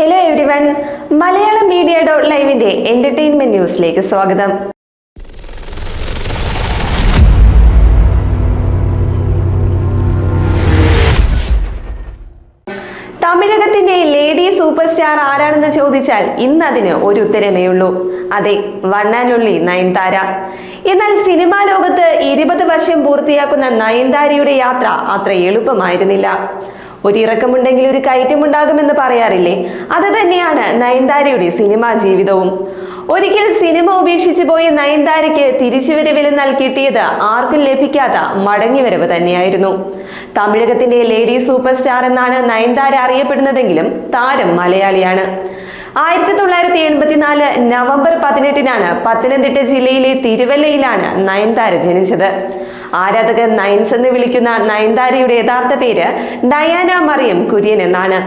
Hello everyone Malayalam media dot ലൈവിന്റെ entertainment ന്യൂസിലേക്ക് സ്വാഗതം. തമിഴകത്തിന്റെ lady super star ആരാണെന്ന് ചോദിച്ചാൽ ഇന്ന് അതിന് ഒരു ഉത്തരമേ ഉള്ളൂ. അതെ വണ്ണാനുള്ളി നയൻതാര. എന്നാൽ സിനിമാ ലോകത്ത് ഇരുപത് വർഷം പൂർത്തിയാക്കുന്ന നയൻതാരയുടെ യാത്ര അത്ര എളുപ്പമായിരുന്നില്ല. ഒരു ഇറക്കമുണ്ടെങ്കിൽ ഒരു കയറ്റമുണ്ടാകുമെന്ന് പറയാറില്ലേ? അത് തന്നെയാണ് നയൻതാരയുടെ സിനിമാ ജീവിതവും. ഒരിക്കൽ സിനിമ ഉപേക്ഷിച്ചു പോയ നയൻതാരയ്ക്ക് തിരിച്ചുവരവിൽ കിട്ടിയത് ആർക്കും ലഭിക്കാത്ത മടങ്ങിവരവ് തന്നെയായിരുന്നു. തമിഴകത്തിന്റെ ലേഡി സൂപ്പർ സ്റ്റാർ എന്നാണ് നയൻതാര അറിയപ്പെടുന്നതെങ്കിലും താരം മലയാളിയാണ്. ആയിരത്തി തൊള്ളായിരത്തി എൺപത്തിനാല് നവംബർ പതിനെട്ടിനാണ് പത്തനംതിട്ട ജില്ലയിലെ തിരുവല്ലയിലാണ് നയൻതാര ജനിച്ചത്. ആരാധകർ നയൻസ് എന്ന് വിളിക്കുന്ന നയൻതാരയുടെ യഥാർത്ഥ പേര് ഡയാന മറിയം കുര്യൻ എന്നാണ്.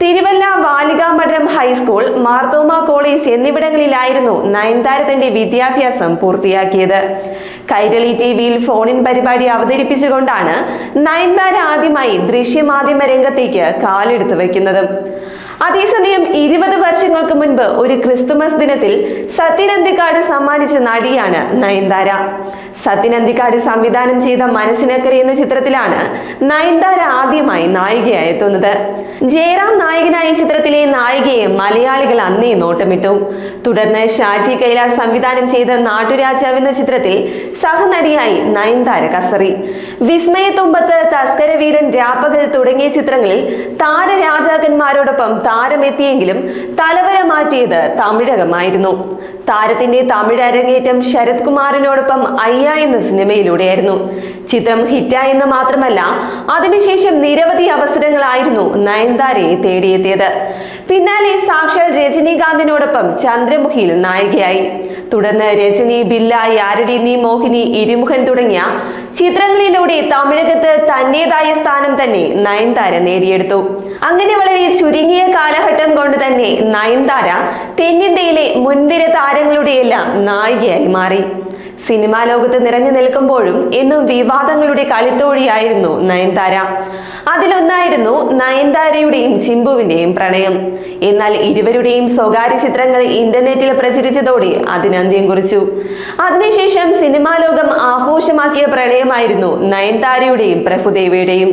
Thiruvalla Valikamadam high school Marthoma college എന്നിവിടങ്ങളിലായിരുന്നു Nayanthara തന്റെ വിദ്യാഭ്യാസം പൂർത്തിയാക്കിയത്. കൈരളി ടി വിയിൽ ഫോണിൻ പരിപാടി അവതരിപ്പിച്ചുകൊണ്ടാണ് നയൻതാര ആദ്യമായി ദൃശ്യമാധ്യമ രംഗത്തേക്ക് കാലെടുത്തു വയ്ക്കുന്നത്. അതേസമയം ഇരുപത് വർഷങ്ങൾക്ക് മുൻപ് ഒരു ക്രിസ്തുമസ് ദിനത്തിൽ സത്യൻ അന്തിക്കാട് സമ്മാനിച്ച നടിയാണ് നയൻതാര. സത്യൻ അന്തിക്കാട് സംവിധാനം ചെയ്ത മനസ്സിനക്കരി എന്ന ചിത്രത്തിലാണ് നയൻതാര ആദ്യമായി നായികയായി എത്തുന്നത്. ജയറാം നായകനായ ചിത്രത്തിലെ നായികയെ മലയാളികൾ അന്നേ നോട്ടമിട്ടു. തുടർന്ന് ഷാജി കൈലാസ് സംവിധാനം ചെയ്ത നാട്ടുരാജാവ് എന്ന ചിത്രത്തിൽ സഹനടിയായി നയൻതാര കസറി. വിസ്മയത്തുമ്പത്ത് തസ്കരവീരൻ രാപ്പകൽ തുടങ്ങിയ ചിത്രങ്ങളിൽ താരരാജാക്കന്മാരോടൊപ്പം താരമെത്തിയെങ്കിലും തലവര മാറ്റിയത് തമിഴകമായിരുന്നു. താരത്തിന്റെ തമിഴ് അരങ്ങേറ്റം ശരത് കുമാറിനോടൊപ്പം അയ്യ എന്ന സിനിമയിലൂടെയായിരുന്നു. ചിത്രം ഹിറ്റായെന്ന് മാത്രമല്ല അതിനുശേഷം നിരവധി അവസരങ്ങളായിരുന്നു നയൻതാരയെ തേടിയെത്തിയത്. പിന്നാലെ സാക്ഷാൽ രജനീകാന്തിനോടൊപ്പം ചന്ദ്രമുഖിയിൽ നായികയായി. തുടർന്ന് രജനി ബില്ല യാരടി നീ മോഹിനി ഇരുമുഖൻ തുടങ്ങിയ ചിത്രങ്ങളിലൂടെ തമിഴകത്ത് തന്റേതായ സ്ഥാനം തന്നെ നയൻതാര നേടിയെടുത്തു. അങ്ങനെ വളരെ ചുരുങ്ങിയ കാലഘട്ടം കൊണ്ട് തന്നെ നയൻതാര തെന്നിന്ത്യയിലെ മുൻനിര താരങ്ങളുടെയെല്ലാം നായികയായി മാറി. സിനിമാ ലോകത്ത് നിറഞ്ഞു നിൽക്കുമ്പോഴും എന്നും വിവാദങ്ങളുടെ കളിത്തോഴിയായിരുന്നു നയൻതാര. അതിലൊന്നായിരുന്നു നയൻതാരയുടെയും ചിമ്പുവിന്റെയും പ്രണയം. എന്നാൽ ഇരുവരുടെയും സ്വകാര്യ ചിത്രങ്ങൾ ഇന്റർനെറ്റിൽ പ്രചരിച്ചതോടെ അതിനന്ത്യം കുറിച്ചു. അതിനുശേഷം സിനിമാ ലോകം ആഘോഷമാക്കിയ പ്രണയമായിരുന്നു നയൻതാരയുടെയും പ്രഭുദേവയുടെയും.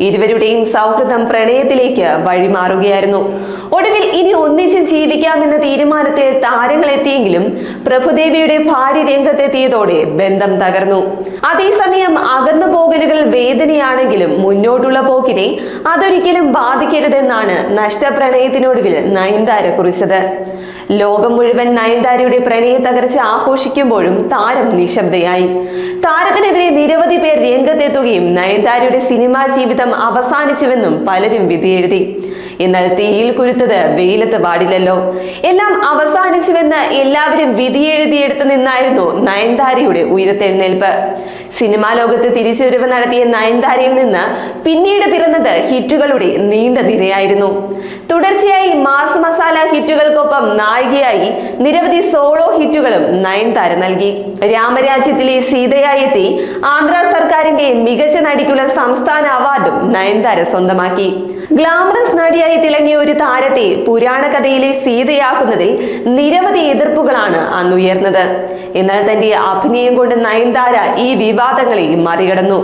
ഇരുവരുടെയും സൗഹൃദം പ്രണയത്തിലേക്ക് വഴിമാറുകയായിരുന്നു. ഒടുവിൽ ഇനി ഒന്നിച്ച് ജീവിക്കാമെന്ന തീരുമാനത്തിൽ താരങ്ങളെത്തിയെങ്കിലും പ്രഭുദേവിയുടെ ഭാര്യ രംഗത്തെത്തിയതോടെ ബന്ധം തകർന്നു. അതേസമയം അകന്നു പോകലുകൾ വേദനയാണെങ്കിലും മുന്നോട്ടുള്ള പോക്കിനെ അതൊരിക്കലും ബാധിക്കരുതെന്നാണ് നഷ്ടപ്രണയത്തിനൊടുവിൽ നയൻതാര കുറിച്ചത്. ലോകം മുഴുവൻ നയൻതാരയുടെ പ്രണയ തകർച്ച ആഘോഷിക്കുമ്പോഴും താരം നിശബ്ദയായി. താരത്തിനെതിരെ നിരവധി പേർ രംഗത്തെത്തുകയും നയൻതാരയുടെ സിനിമാ ജീവിതം അവസാനിച്ചുവെന്നും പലരും വിധിയെഴുതി. എന്നാൽ തീയിൽ കുരുത്തത് വെയിലത്ത് പാടില്ലല്ലോ എല്ലാം അവസാനിച്ചുവെന്ന് എല്ലാവരും വിധിയെഴുതിയെടുത്ത് നിന്നായിരുന്നു നയൻതാരയുടെ ഉയരത്തെഴുന്നേൽപ്പ്. സിനിമാ ലോകത്ത് തിരിച്ചുവരവ് നടത്തിയ നയൻതാരയിൽ നിന്ന് പിന്നീട് പിറന്നത് ഹിറ്റുകളുടെ നീണ്ട നിരയായിരുന്നു. തുടർച്ചയായി മാസ് മസാല ഹിറ്റുകൾക്കൊപ്പം നായികയായി നിരവധി സോളോ ഹിറ്റുകളും നയൻതാര നൽകി. രാമരാജ്യത്തിലെ സീതയായി എത്തി ആന്ധ്ര സർക്കാരിന്റെ മികച്ച നടിക്കുള്ള സംസ്ഥാന അവാർഡും നയൻതാര സ്വന്തമാക്കി. ഗ്ലാമറസ് നടിയായി തിളങ്ങിയ ഒരു താരത്തെ പുരാണ കഥയിലെ സീതയാക്കുന്നതിൽ നിരവധി എതിർപ്പുകളാണ് അന്നുയർന്നത്. എന്നാൽ തന്റെ അഭിനയം കൊണ്ട് നയൻതാര ഈ വിവാദങ്ങളെയും മറികടന്നു.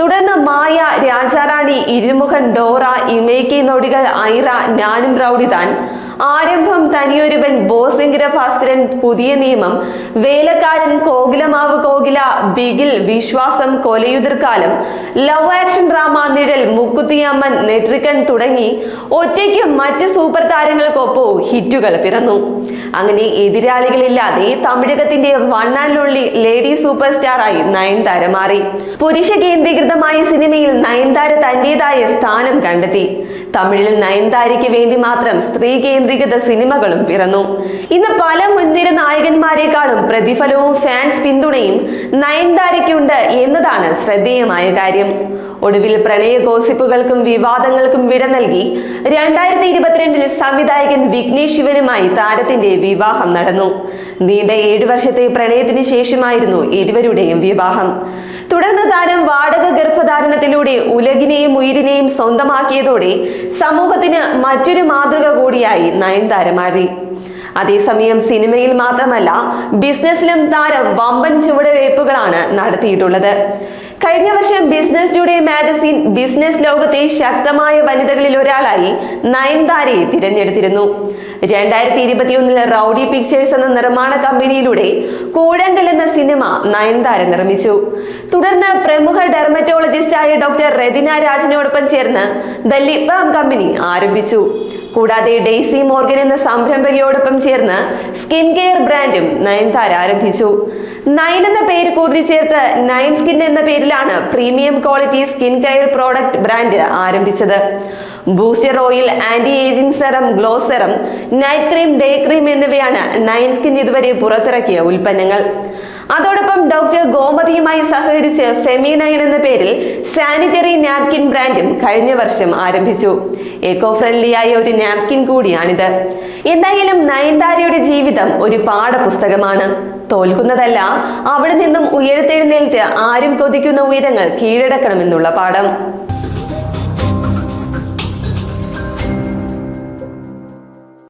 തുടർന്ന് മായ രാജാറാണി ഇരുമുഖൻ ഡോറ ഇമേക്കി നൊടികൾ ഐറ ഞാനും റൗഡിതാൻ ആരംഭം തനിയൊരുവൻ ബോസിംഗിര ഭാസ്കരൻ പുതിയ നിയമം. വേലക്കാരൻ കോകിലമാവ് കോകില ബിഗിൽ വിശ്വാസം കൊലയുതിർക്കാലം ലവ് ആക്ഷൻ ഡ്രാമ നിഴൽ മുക്കുത്തിയമ്മൻ നെട്രിക്കൺ തുടങ്ങി. ഒറ്റയ്ക്ക് മറ്റ് സൂപ്പർ താരങ്ങൾക്കൊപ്പവും ഹിറ്റുകൾ പിറന്നു. അങ്ങനെ എതിരാളികളില്ലാതെ തമിഴകത്തിന്റെ one and only lady super സ്റ്റാറായി Nayanthara മാറി. പുരുഷ കേന്ദ്രീകൃതമായ സിനിമയിൽ നയൻതാര തന്റേതായ സ്ഥാനം കണ്ടെത്തി. തമിഴിൽ നയൻതാരയ്ക്ക് വേണ്ടി മാത്രം സ്ത്രീ കേന്ദ്രീകൃത സിനിമകളും പിറന്നു. ഇന്ന് പല മുൻനിര നായകന്മാരെക്കാളും പ്രതിഫലവും ഫാൻസ് പിന്തുണയും നയൻതാരയ്ക്കുണ്ട് എന്നതാണ് ശ്രദ്ധേയമായ കാര്യം. ഒടുവിൽ പ്രണയ ഗോസിപ്പുകൾക്കും വിവാദങ്ങൾക്കും വിട നൽകി രണ്ടായിരത്തി ഇരുപത്തിരണ്ടിൽ സംവിധായകൻ വിഘ്നേഷ് ശിവനുമായി താരത്തിന്റെ വിവാഹം നടന്നു. നീണ്ട ഏഴു വർഷത്തെ പ്രണയത്തിന് ശേഷമായിരുന്നു ഇരുവരുടെയും വിവാഹം. തുടർന്ന് താരം വാടക ഗർഭധാരണത്തിലൂടെ ഉലകിനെയും ഉയിരിനെയും സ്വന്തമാക്കിയതോടെ സമൂഹത്തിന് മറ്റൊരു മാതൃക കൂടിയായി നയൻതാര മാറി. അതേസമയം സിനിമയിൽ മാത്രമല്ല ബിസിനസ്സിലും താരം വമ്പൻ ചുവടുവയ്പ്പുകളാണ് നടത്തിയിട്ടുള്ളത്. കഴിഞ്ഞ വർഷം ബിസിനസ് ടുഡേ മാഗസിൻ ബിസിനസ് ലോകത്തെ ശക്തമായ വനിതകളിൽ ഒരാളായി നയൻതാരയെ തിരഞ്ഞെടുത്തിരുന്നു. രണ്ടായിരത്തി ഇരുപത്തിയൊന്നിൽ റൌഡി പിക്ചേഴ്സ് എന്ന നിർമ്മാണ കമ്പനിയിലൂടെ കൂടങ്കൽ എന്ന സിനിമ നയൻതാര നിർമ്മിച്ചു. തുടർന്ന് പ്രമുഖ ഡെർമറ്റോളജിസ്റ്റായ ഡോക്ടർ റെദിന രാജിനോടൊപ്പം ചേർന്ന് ദ ലിപ് കമ്പനി ആരംഭിച്ചു. കൂടാതെ ഡെയ്സി മോർഗൻ എന്ന സംരംഭകയോടൊപ്പം ചേർന്ന് സ്കിൻ കെയർ ബ്രാൻഡും നയൻതാര ആരംഭിച്ചു. നയൻ എന്ന പേര് കൂട്ടിച്ചേർത്ത് നയൻ സ്കിൻ എന്ന പേരിലാണ് premium quality skin care product brand ആരംഭിച്ചത്. Booster oil anti ageing serum glow serum night cream day cream എന്നിവയാണ് നയൻ സ്കിൻ ഇതുവരെ പുറത്തിറക്കിയ ഉൽപ്പന്നങ്ങൾ. അതോടൊപ്പം ഡോക്ടർ ഗോമതിയുമായി സഹകരിച്ച് ഫെമിനൈൻ എന്ന പേരിൽ സാനിറ്ററി നാപ്കിൻ ബ്രാൻഡും കഴിഞ്ഞ വർഷം ആരംഭിച്ചു. എക്കോ ഫ്രണ്ട്ലിയായ ഒരു നാപ്കിൻ കൂടിയാണിത്. എന്തായാലും നയൻതാരയുടെ ജീവിതം ഒരു പാഠപുസ്തകമാണ്. തോൽക്കുന്നതല്ല അവിടെ നിന്നും ഉയരത്തെഴുന്നേൽറ്റ് ആരും കൊതിക്കുന്ന ഉയരങ്ങൾ കീഴടക്കണമെന്നുള്ള പാഠം.